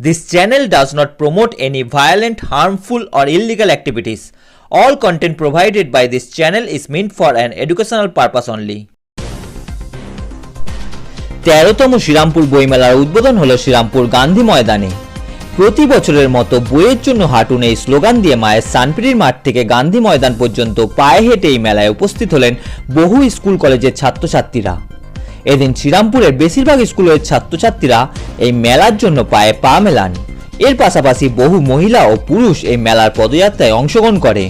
This channel does not promote any violent, harmful, or illegal activities. All content provided by this channel is meant for an educational purpose only. তেরোতম শ্রীরামপুর বইমেলার উদ্বোধন হলো শ্রীরামপুর গান্ধী ময়দানে প্রতি বছরের মতো বইয়ের জন্য হাঁটুন এই স্লোগান দিয়ে মায়ের সানপিটির মাঠ থেকে গান্ধী ময়দান পর্যন্ত পায়ে হেঁটে এই মেলায় উপস্থিত হলেন বহু স্কুল কলেজের ছাত্রছাত্রীরা এদিন শ্রীরামপুরের বেশিরভাগ স্কুলের ছাত্রছাত্রীরা এই মেলার জন্য পায়ে পা মেলান। এর পাশাপাশি বহু মহিলা ও পুরুষ এই মেলার পদযাত্রায় অংশগ্রহণ করে।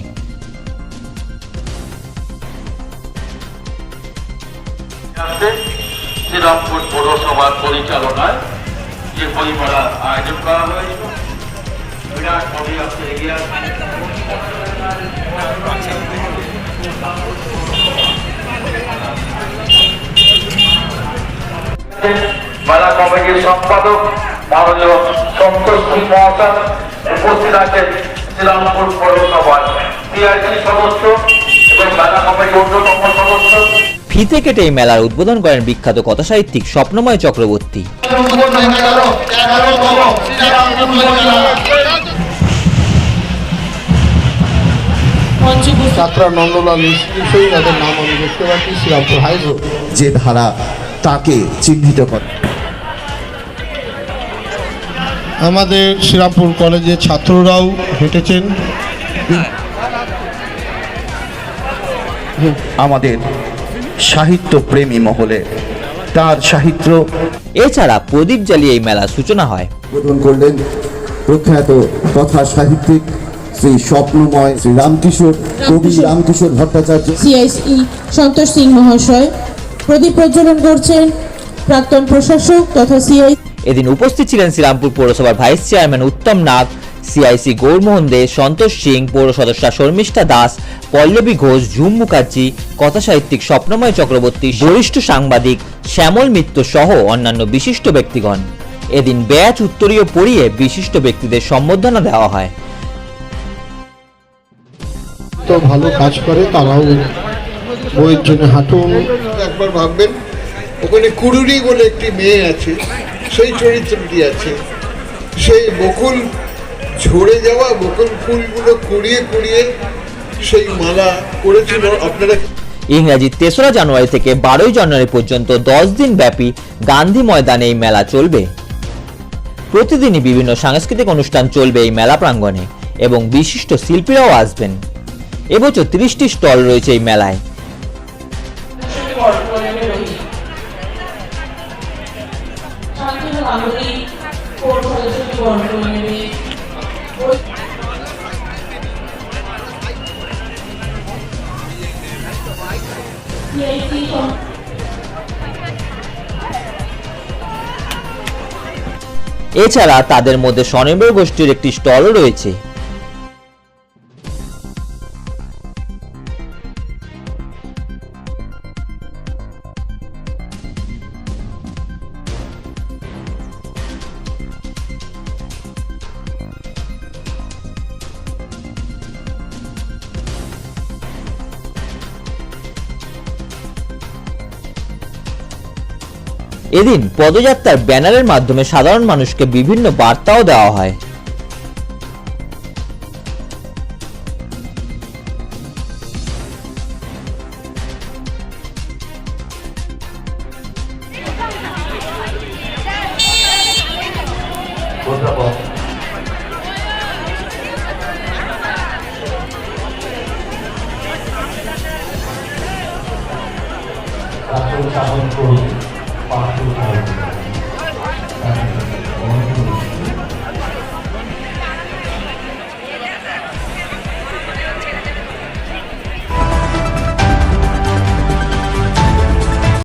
পরিচালনায় যে আয়োজন করা হয়েছিল। এগিয়ে মেলা কমিটির সম্পাদক মাননীয় সন্তোষ সিং মহাশয় উপস্থিত আছেন শ্রীরামপুর পৌরসভার পিআইসি সদস্য এবং মেলা কমিটির অন্যতম সদস্য। ফিতে কেটে এই মেলার উদ্বোধন করেন বিখ্যাত কথাসাহিত্যিক স্বপ্নময় চক্রবর্তী। যাত্রা নন্দলাল নিশ্চয়ই তাদের নাম আমি দেখতে পাচ্ছি শ্রীরামপুর হাই যে ধারা তাকে চিহ্নিত করে। আমাদের শ্রীরামপুর কলেজের ছাত্ররাও হেঁটেছেন। আমাদের সাহিত্য প্রেমী মহলে তার সাহিত্য এছাড়া প্রদীপ জ্বালিয়ে এই মেলার সূচনা হয়। উদ্বোধন করলেন প্রখ্যাত কথা সাহিত্যিক শ্রী স্বপ্নময় শ্রী রামকিশোর কবি রামকিশোর। ভট্টাচার্য। সিআইসি সন্তোষ সিং মহাশয়। প্রদীপ প্রজ্বলন করছেন প্রাক্তন প্রশাসক তথা সিআই এদিন উপস্থিত ছিলেন শ্রীরামপুর পৌরসভার vice chairman Uttam Nag CIC Gourmohan De Santosh Singh পৌর সদস্যা শর্মিষ্ঠা দাস পল্লবী ঘোষ ঝুম মুখার্জি কথাসাহিত্যিক স্বপ্নময় চক্রবর্তী বরিষ্ঠ সাংবাদিক শ্যামল মিত্র সহ অন্যান্য বিশিষ্ট ব্যক্তিগণ। এদিন ব্যাচ উত্তরীয় পড়িয়ে বিশিষ্ট ব্যক্তিদের সম্বর্ধনা দেওয়া হয়। তো ভালো কাজ করে তারাও বইয়ের জন্য হাঁটুন। একবার ভাববেন ওখানে কুড়ুরি বলে একটি মেয়ে আছে সেই চরিত্রটি আছে সেই বকুল ঝরে যাওয়া বকুল ফুলগুলো কুড়িয়ে কুড়িয়ে সেই মালা করেছিল। আপনারা ইংরাজি তেসরা জানুয়ারি থেকে বারোই জানুয়ারি পর্যন্ত দশ দিন ব্যাপী গান্ধী ময়দানে এই মেলা চলবে। প্রতিদিনই বিভিন্ন সাংস্কৃতিক অনুষ্ঠান চলবে এই মেলা প্রাঙ্গণে এবং বিশিষ্ট শিল্পীরাও আসবেন। এবছর তিরিশটি স্টল রয়েছে এই মেলায়। এছাড়া তাদের মধ্যে স্বনির্ভর গোষ্ঠীর একটি স্টলও রয়েছে। এদিন পদযাত্রার ব্যানারের মাধ্যমে সাধারণ মানুষকে বিভিন্ন বার্তাও দেওয়া হয়। Thank you.